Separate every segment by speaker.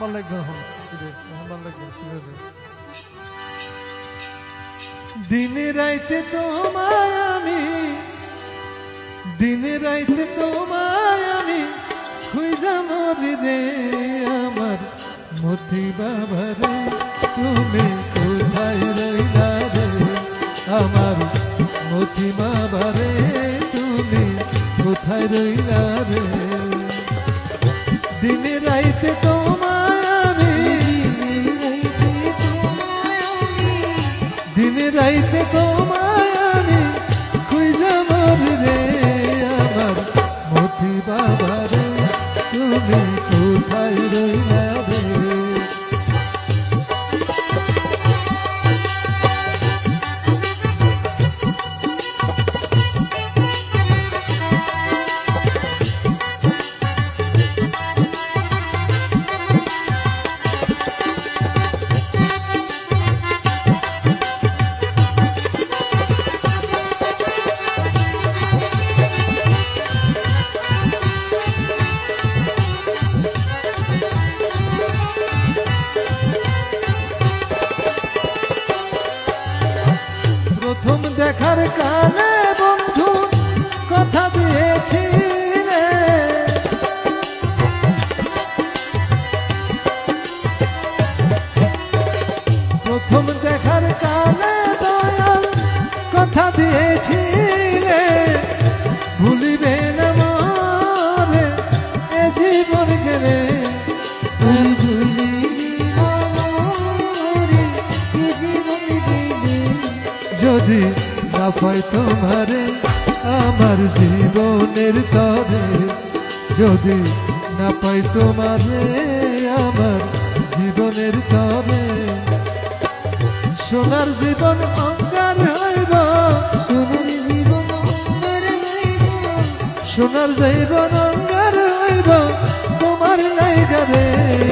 Speaker 1: ভালো লাগবে এখন এখন ভালো শুনে দিনে রাইতে তোমায় আমি, দিনে রাইতে তোমায় আমি খুঁজা মরি রে আমার মতি বাবা তুমি কোথায় রইলা রে আমার মতি বাবা রে তুমি কোথায় রইলা রে? দিনে রাইতে তোমায় দিনে রাইতে দেখার কালে বন্ধু কথা দিয়েছিলে প্রথম দেখার কালে দয়াল কথা দিয়েছিলে ভুলিবে না মরে এ জীবন গেলে।
Speaker 2: তুই ভুলিবি।
Speaker 1: যদি না পাই তোমারে আমার জীবনের তরে। যদি না পাই তোমারে আমার জীবনের তরে। সোনার জীবন অঙ্গার হইব
Speaker 2: সোনার জীবন অঙ্গার হইব,
Speaker 1: সোনার জীবন অঙ্গার হইব তোমার লাইগা রে।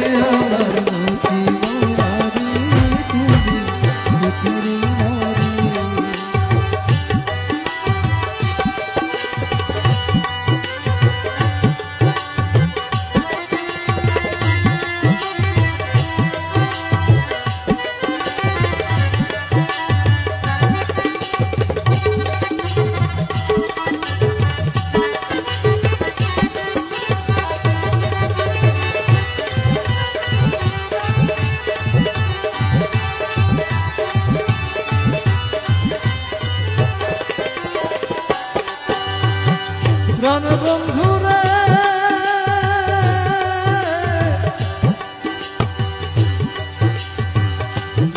Speaker 1: প্রাণ বন্ধুরা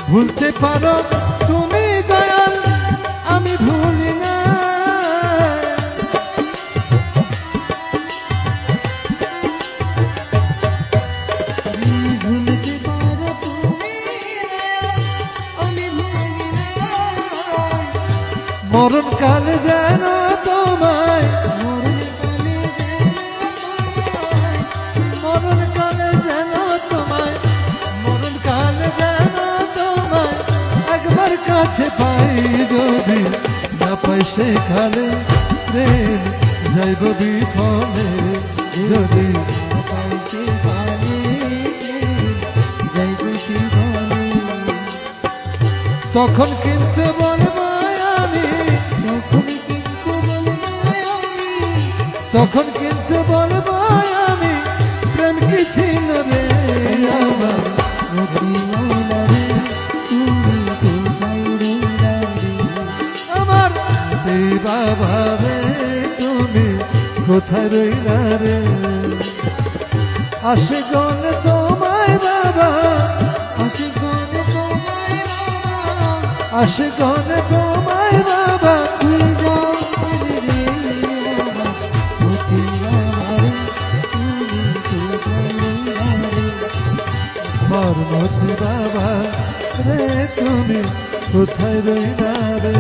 Speaker 1: ভুলতে পারো তুমি দয়াল আমি ভুলি না
Speaker 2: ভুলতে পারো আমি ভুলি না।
Speaker 1: মরণ কাল যেন কাছে পাই যদি না পাই সেখানে। প্রেম যাইব বিফলে। যদি তখন কিন্তু বলব আমি
Speaker 2: তখন কিন্তু বলব আমি
Speaker 1: তখন কিন্তু বলব রে
Speaker 2: তুমি কোথায় রইলা রে?
Speaker 1: আসে গন তোমায় বাবা
Speaker 2: আসে গন তোমায় বাবা
Speaker 1: আসে গন তোমায় বাবা
Speaker 2: তুই যাও
Speaker 1: বাবা রে তুমি কোথায় রইলা রে?